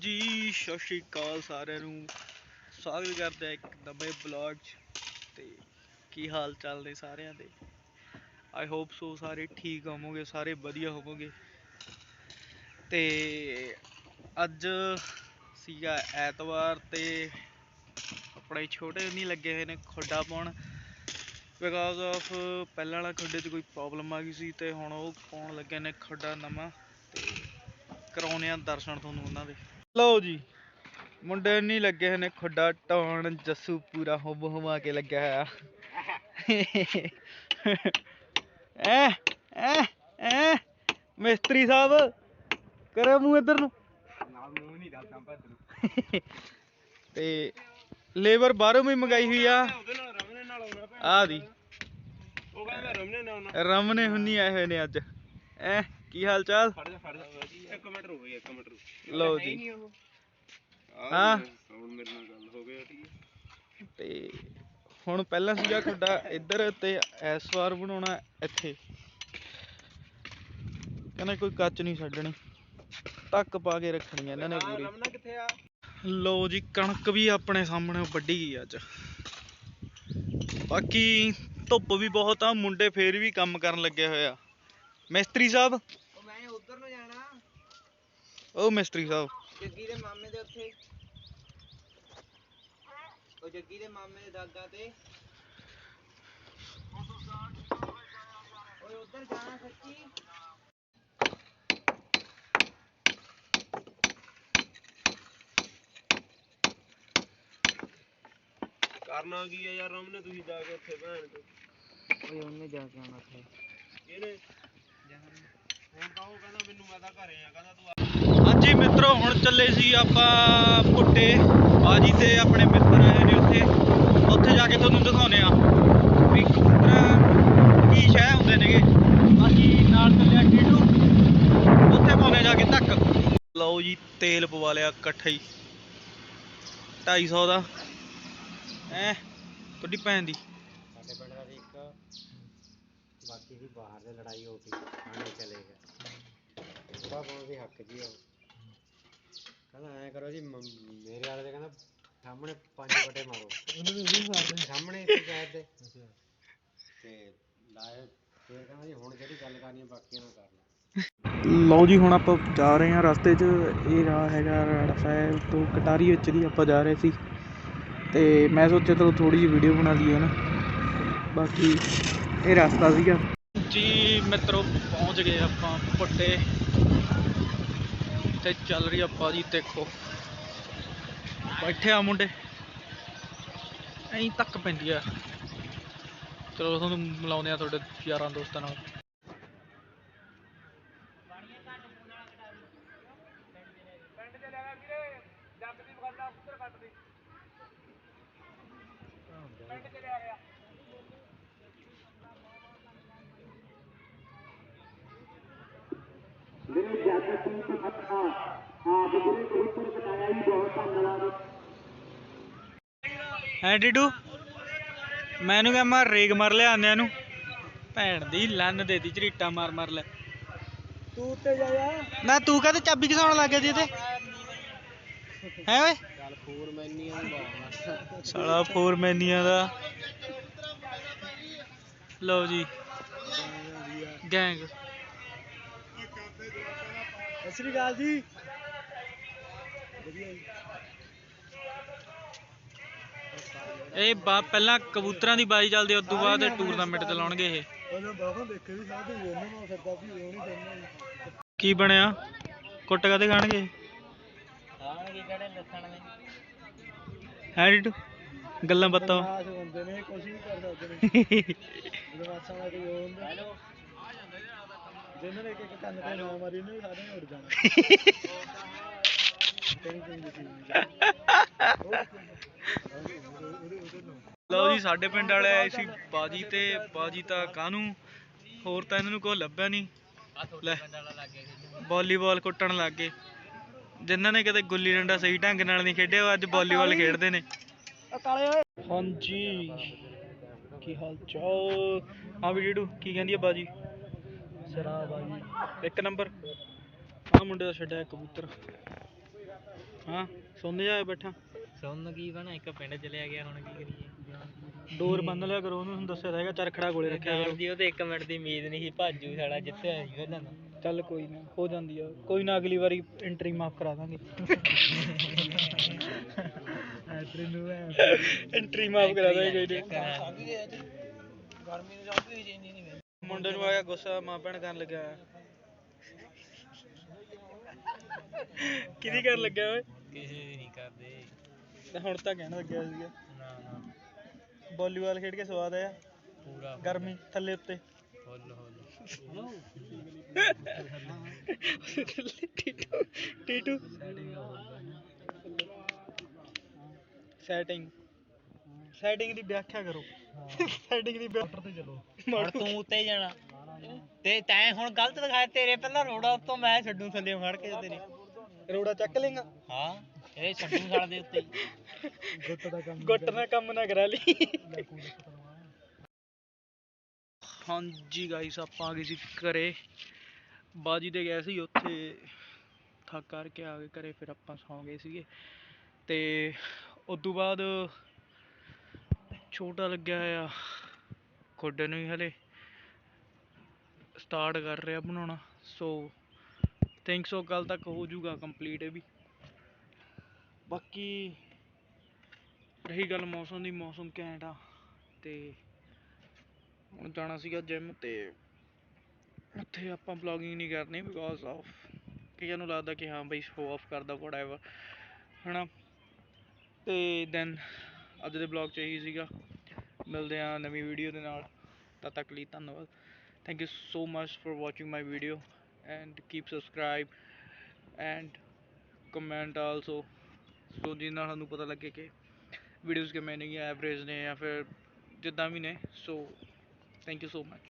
ਜੀ, ਸਤਿ ਸ਼੍ਰੀ ਅਕਾਲ ਸਾਰਿਆਂ ਨੂੰ। ਸਵਾਗਤ ਕਰਦੇ ਆ ਇੱਕ ਨਵੇਂ ਬਲੌਗ 'ਚ। ਤੇ ਕੀ ਹਾਲ ਚਾਲ ਨੇ ਸਾਰਿਆਂ ਦੇ? ਆਈ ਹੋਪ ਸੋ ਸਾਰੇ ਠੀਕ ਹੋਵੋਗੇ, ਸਾਰੇ ਵਧੀਆ ਹੋਵੋਗੇ। ਤੇ ਅੱਜ ਸੀਗਾ ਐਤਵਾਰ ਤੇ ਆਪਣੇ ਛੋਟੇ ਨਹੀਂ ਲੱਗੇ ਹੋਏ ਨੇ ਖੁੱਡਾ ਪਾਉਣ। ਬਿਕਾਜ਼ ਆਫ ਪਹਿਲਾਂ ਵਾਲਾ ਖੱਡੇ 'ਚ ਕੋਈ ਪ੍ਰੋਬਲਮ ਆ ਗਈ ਸੀ ਤੇ ਹੁਣ ਉਹ ਪਾਉਣ ਲੱਗੇ ਨੇ ਖੱਡਾ ਨਵਾਂ। ਤੇ ਕਰਾਉਣੇ ਆ ਦਰਸ਼ਨ ਤੁਹਾਨੂੰ ਉਹਨਾਂ ਦੇ। ਲਓ ਜੀ। ਮੁੰਡੇ ਨਹੀਂ ਲੱਗੇ ਹੋਏ ਨੇ ਖੁੱਡਾ ਟਾਉਣ ਜੱਸੂ ਪੂਰਾ ਹੁਬ ਹੁਮਾ ਕੇ ਲੱਗਿਆ ਹੋਇਆ। ਐ ਐ ਐ ਮਿਸਤਰੀ ਸਾਹਿਬ ਕਰੇ ਮੂੰਹ ਇੱਧਰ ਨੂੰ। ਨਾਲ ਮੂੰਹ ਨਹੀਂ ਦੱਸਦਾ ਭੱਜ ਤੇ ਲੇਬਰ ਬਾਹਰੋਂ ਵੀ ਮੰਗਾਈ ਹੋਈ ਆ। ਆ ਦੀ। ਉਹ ਕਹਿੰਦਾ ਰਮਨੇ ਹੁੰਨੀ ਆਏ ਹੋਏ ਨੇ ਅੱਜ। ਐ। ਕੀ ਹਾਲ ਚਾਲ? ਫੜ ਜਾ ਫੜ ਜਾ। ਇੱਕ ਮਿੰਟ ਰੁਕ ਇੱਕ ਮਿੰਟ ਰੁਕ। ਲਓ ਜੀ। ਹੀ। ਹੁਣ ਮੇਰੇ ਨਾਲ ਗੱਲ ਹੋ ਗਈ ਠੀਕ ਹੈ ਤੇ ਹੁਣ ਪਹਿਲਾਂ ਸੀਗਾ ਤੁਹਾਡਾ ਇੱਧਰ ਤੇ ਇਸ ਵਾਰ ਬਣਾਉਣਾ ਇੱਥੇ। ਕਹਿੰਦਾ ਕੋਈ ਕੱਚ ਨਹੀਂ ਛੱਡਣੀ। ਟੱਕ ਪਾ ਕੇ ਰੱਖਣੀ ਇਹਨਾਂ ਨੇ ਪੂਰੀ। ਰਮਨਾ ਕਿੱਥੇ ਆ? ਲਓ ਜੀ ਕਣਕ ਵੀ ਆਪਣੇ ਸਾਹਮਣੇ ਵੱਢੀ ਗਈ ਅੱਜ। ਬਾਕੀ ਧੁੱਪ ਵੀ ਬਹੁਤ ਆ ਮੁੰਡੇ ਫੇਰ ਵੀ ਕੰਮ ਕਰਨ ਲੱਗੇ ਹੋਏ ਆ। ਮਿਸਤਰੀ ਸਾਹਿਬ? ਉਹ ਮੈਂ ਉਧਰ ਨੂੰ ਜਾਣਾ। ਉਹ ਮਿਸਤਰੀ ਸਾਹਿਬ। ਜੱਗੀ ਦੇ ਮਾਮੇ ਦੇ ਉੱਥੇ। ਉਹ ਜੱਗੀ ਦੇ ਮਾਮੇ ਦੇ ਦਾਗਾ ਤੇ। ਓਏ ਉਧਰ ਜਾਣਾ ਸੱਚੀ। ਕਰਨਾ ਕੀ ਆ ਯਾਰ ਰਮਨੇ ਤੁਸੀਂ ਜਾ ਕੇ ਉੱਥੇ ਭੈਣ ਤੋਂ। ਓਏ ਉਹਨੇ ਜਾ ਕੇ ਆਉਣਾ ਉੱਥੇ। ਇਹਨੇ ਹਾਂਜੀ ਮਿੱਤਰੋ, ਹੁਣ ਚੱਲੇ ਸੀ ਆਪਾਂ ਪੁੱਟੇ। ਬਾਜੀ ਤੇ ਆਪਣੇ ਮਿੱਤਰ ਆਏ ਨੇ ਉੱਥੇ। ਉੱਥੇ ਜਾ ਕੇ ਤੁਹਾਨੂੰ ਦਿਖਾਉਨੇ ਆ ਵੀ ਕਬੂਤਰ ਕੀ ਸ਼ੈ ਹੁੰਦੇ ਨੇਗੇ। ਬਾਕੀ ਨਾਲ ਚੱਲਿਆ ਟੀਟੂ ਉੱਥੇ ਪਾਉਨੇ ਜਾ ਕੇ ਧੱਕ। ਲਓ ਜੀ, ਤੇਲ ਪਵਾ ਲਿਆ ਇਕੱਠਾ ਹੀ। 250 ਦਾ। ਐ ਤੁਹਾਡੀ ਭੈਣ ਦੀ। ਸਾਡੇ ਪਿੰਡ ਦਾ ਇੱਕ। ਬਾਕੀ ਦੀ ਬਾਹਰ ਦੇ ਲੜਾਈ ਹੋ ਗਈ ਥਾਣੇ ਚਲੇ ਗਏ। ਥੋੜਾ ਬਹੁਤ ਵੀ ਹੱਕ ਜੀ ਉਹ ਕਹਿੰਦਾ ਐ ਕਰੋ ਜੀ ਮ- ਮੇਰੇ ਵਾਲੇ ਦੇ ਕਹਿੰਦਾ ਸਾਹਮਣੇ ਪੰਜ ਵੱਡੇ ਮਾਰੋ। ਉਹਨੂੰ ਵੀ ਉਹੀ ਮਾਰਦੇ ਸਾਹਮਣੇ ਪੰਚਾਇਤ ਦੇ। ਤੇ ਲਾਏ ਫਿਰ ਕਹਿੰਦਾ ਜੀ ਹੁਣ ਜਿਹੜੀ ਗੱਲ ਕਰਨੀ ਹੈ ਬਾਕੀਆਂ ਨਾਲ ਕਰ ਲਓ ਲਓ ਜੀ ਹੁਣ ਆਪਾਂ ਜਾ ਰਹੇ ਹਾਂ ਰਸਤੇ 'ਚ। ਇਹ ਰਾਹ ਹੈਗਾ ਰਾੜਾ ਸਾਹਿਬ ਤੋਂ ਕਟਾਰੀ ਵਿੱਚ ਦੀ ਆਪਾਂ ਜਾ ਰਹੇ ਸੀ। ਤੇ ਮੈਂ ਸੋਚਿਆ ਚਲੋ ਥੋੜੀ ਜਿਹੀ ਵੀਡੀਓ ਬਣਾ ਲਈਏ ਨਾ। ਬਾਕੀ ਇਹ ਰਸਤਾ ਸੀਗਾ। ਜੀ ਮਿੱਤਰੋ ਪਹੁੰਚ ਗਏ ਆਪਾਂ ਪੁੱਟੇ ਤੇ ਚੱਲ ਰਹੀ ਆਪਾਂ ਜੀ ਦੇਖੋ। ਬੈਠੇ ਆ ਮੁੰਡੇ। ਐਂ ਤੱਕ ਪੈਂਦੀ ਆ। ਚਲੋ ਤੁਹਾਨੂੰ ਮਿਲਾਉਂਦੇ ਆ ਤੁਹਾਡੇ ਯਾਰਾਂ ਦੋਸਤਾਂ ਨਾਲ। ਹੈ ਡਿਡੂ? ਮੈਨੂੰ ਕਹਾਂ ਮਾਰ ਰੇਗ ਮਾਰ ਲਿਆ ਆਂਦਿਆਂ ਨੂੰ। ਭੈਣ ਦੀ ਲੰਨ ਦੇ ਦੀ ਝਰੀਟਾ ਮਾਰ ਮਾਰ ਲੈ। ਤੂੰ ਉੱਤੇ ਜਾ ਜਾ। ਨਾ ਤੂੰ ਕਹਤੇ ਚਾਬੀ ਘਸਾਉਣ ਲੱਗ ਗਿਆ ਦੀ ਤੇ ਹੈ ਓਏ? ਚੱਲ ਸਾਲਾ ਫੋਰਮੈਨੀਆਂ ਦਾ। ਲਓ ਜੀ। ਗੈਂਗ। ਸਤਿ ਸ਼੍ਰੀ ਅਕਾਲ ਜੀ। ਇਹ ਬਾ ਪਹਿਲਾਂ ਕਬੂਤਰਾਂ ਦੀ ਬਾਜੀ ਚੱਲਦੀ ਉਸ ਤੋਂ ਬਾਅਦ ਟੂਰਨਾਮੈਂਟ ਤੇ ਲਾਉਣਗੇ ਇਹ। ਕੀ ਬਣਿਆ? ਕੁੱਟ ਕਾਦੇ ਖਾਣਗੇ? ਖਾਣਗੇ ਕਿਹੜੇ ਨੇ ਗੱਲਾਂ ਬਾਤਾਂ? ਨੇ ਕੁਝ ਕਰ ਸਕਦੇ ਨੇ ਇੱਕ ਇੱਕ ਕੰਨ ਤੇ ਨਾ ਮਾਰੀ ਉਹਨੇ ਨੇ ਜਾਣਾ। ਲਓ ਜੀ ਸਾਡੇ ਪਿੰਡ ਵਾਲੇ ਆਏ ਸੀ ਬਾਜੀ ਤੇ ਬਾਜੀ ਤਾਂ ਕਾਹਨੂੰ? ਹੋਰ ਤਾਂ ਇਹਨਾਂ ਨੂੰ ਕੋਈ ਲੱਭਿਆ ਨਹੀਂ। ਲੈ ਵਾਲੀਬਾਲ ਕੁੱਟਣ ਲੱਗ ਗਏ। ਜਿਨ੍ਹਾਂ ਨੇ ਕਦੇ ਗੁੱਲੀ ਡੰਡਾ ਸਹੀ ਢੰਗ ਨਾਲ ਨਹੀਂ ਖੇਡਿਆ ਉਹ ਅੱਜ ਵਾਲੀਬਾਲ ਖੇਡਦੇ ਨੇ। ਹਾਂਜੀ। ਕੀ ਹਾਲ ਚਾਲ? ਹਾਂ ਵੀ ਡੇਡੂ ਕੀ ਕਹਿੰਦੀ ਆ ਬਾਜੀ? ਸ਼ਰਾਬ ਆ ਜੀ ਇੱਕ ਨੰਬਰ। ਆ ਮੁੰਡੇ ਦਾ ਛੱਡਿਆ ਕਬੂਤਰ। ਹਾਂ ਸੁਣਦੇ ਜਾ ਬੈਠਾ। ਸੁਣ ਕੀ ਬਣਾ ਇੱਕ ਪਿੰਡ ਚਲਿਆ ਗਿਆ ਹੁਣ ਕੀ ਕਰੀਏ? ਡੋਰ ਬੰਨ ਲਿਆ ਕਰੋ ਉਹਨੂੰ ਦੱਸਿਆ ਹੈਗਾ ਚਰਖੜਾ ਕੋਲੇ ਰੱਖਿਆ ਕਰੋ। ਜੀ ਉਹ ਤੇ 1 ਮਿੰਟ ਦੀ ਉਮੀਦ ਨਹੀਂ ਸੀ ਭਾਜੂ ਸਾਲਾ ਜਿੱਤਿਆ ਸੀ ਉਹਨਾਂ ਨੂੰ ਚੱਲ ਕੋਈ ਨਾ ਹੋ ਜਾਂਦੀ ਆ। ਕੋਈ ਨਾ ਅਗਲੀ ਵਾਰੀ ਐਂਟਰੀ ਮਾਫ ਕਰਾ ਦਾਂਗੇ। ਐਤਰੇ ਨੂੰ ਐਂਟਰੀ ਮਾਫ ਕਰਾ ਦਾਂਗੇ ਕੋਈ ਗਰਮੀ ਨੂੰ ਜਾਂਦੀ ਨਹੀਂ ਮੁੰਡੇ ਨੂੰ ਆਇਆ ਗੁੱਸਾ ਮਾਂ ਭੈਣ ਕਰਨ ਲੱਗਿਆ ਕਿਹਦੀ ਕਰਨ ਲੱਗਿਆ ਓਏ? ਕਿਸੇ ਦੀ ਨਹੀਂ ਕਰਦੇ। ਤੇ ਹੁਣ ਤਾਂ ਕਹਿਣ ਲੱਗਿਆ ਸੀਗਾ। ਨਾ ਨਾ। ਵਾਲੀਬਾਲ ਖੇਡ ਕੇ ਸਵਾਦ ਆਇਆ। ਪੂਰਾ ਗਰਮੀ ਥੱਲੇ ਉੱਤੇ। ਫੁੱਲ ਫੁੱਲ। ਟੀਟੂ ਟੀਟੂ। ਸੈਟਿੰਗ ਸੈਟਿੰਗ ਦੀ ਵਿਆਖਿਆ ਕਰੋ। ਸੈਟਿੰਗ ਦੀ ਵਿਆਖਿਆ ਤੇ ਚਲੋ ਹੁਣ ਤੂੰ ਉੱਤੇ ਜਾਣਾ। ਤੇ ਤੈਂ ਹੁਣ ਗਲਤ ਦਿਖਾਇਆ ਤੇਰੇ ਪਹਿਲਾਂ ਰੋੜਾ ਉੱਤੋਂ ਮੈਂ ਛੱਡੂ ਥੱਲੇ ਫੜ ਕੇ ਤੇਰੇ। ਰੋੜਾ ਚੱਕ ਲੇਗਾ। ਹਾਂ ਇਹ ਛੱਡੂ ਸਾਲ ਦੇ ਉੱਤੇ ਗੁੱਟ ਦਾ ਕੰਮ ਗੁੱਟ ਨਾਲ ਕੰਮ ਨਾ ਕਰਾ ਲਈ। ਹਾਂਜੀ ਗਾਈਸ ਆਪਾਂ ਆ ਗਏ ਸੀ ਘਰੇ। ਬਾਜੀ ਤੇ ਗਏ ਸੀ ਉੱਥੇ। ਥੱਕ ਕਰਕੇ ਆ ਗਏ ਘਰੇ ਫਿਰ ਆਪਾਂ ਸੌਂ ਗਏ ਸੀਗੇ। ਤੇ ਉਸ ਤੋਂ ਬਾਅਦ ਛੋਟਾ ਲੱਗਿਆ ਆ। ਖੋਡੇ ਨੂੰ ਹੀ ਹਲੇ ਸਟਾਰਟ ਕਰ ਰਿਹਾ ਬਣਾਉਣਾ। ਸੋ ਥਿੰਕ ਸੋ ਕੱਲ ਤੱਕ ਹੋ ਜਾਊਗਾ ਕੰਪਲੀਟ ਇਹ ਵੀ। ਬਾਕੀ ਰਹੀ ਗੱਲ ਮੌਸਮ ਦੀ, ਮੌਸਮ ਘੈਂਟ ਆ। ਤੇ ਹੁਣ ਜਾਣਾ ਸੀਗਾ ਜਿਮ ਤੇ। ਉੱਥੇ ਆਪਾਂ ਵਲੌਗਿੰਗ ਨਹੀਂ ਕਰਨੀ ਬਿਕੋਜ਼ ਆਫ ਕਈਆਂ ਨੂੰ ਲੱਗਦਾ ਕਿ ਹਾਂ ਬਈ ਸ਼ੋ ਆਫ ਕਰਦਾ ਵਟਐਵਰ ਹਨਾ। ਤੇ ਦੈਨ ਅੱਜ ਦੇ ਵਲੌਗ ਚ ਇਹੀ ਸੀਗਾ। ਮਿਲਦੇ ਆ ਨਵੀਂ ਵੀਡੀਓ ਦੇ ਨਾਲ। ਤਦ ਤੱਕ ਲਈ ਧੰਨਵਾਦ। Thank you so much for watching my video and keep subscribe and comment also so ਜਿਸ ਨਾਲ ਸਾਨੂੰ ਪਤਾ ਲੱਗੇ ਕਿ ਵੀਡੀਓਜ਼ ਕਿਵੇਂ ਨੇ ਐਵਰੇਜ ਨੇ ਜਾਂ ਫਿਰ ਜਿੱਦਾਂ ਵੀ ਨੇ। So thank you so much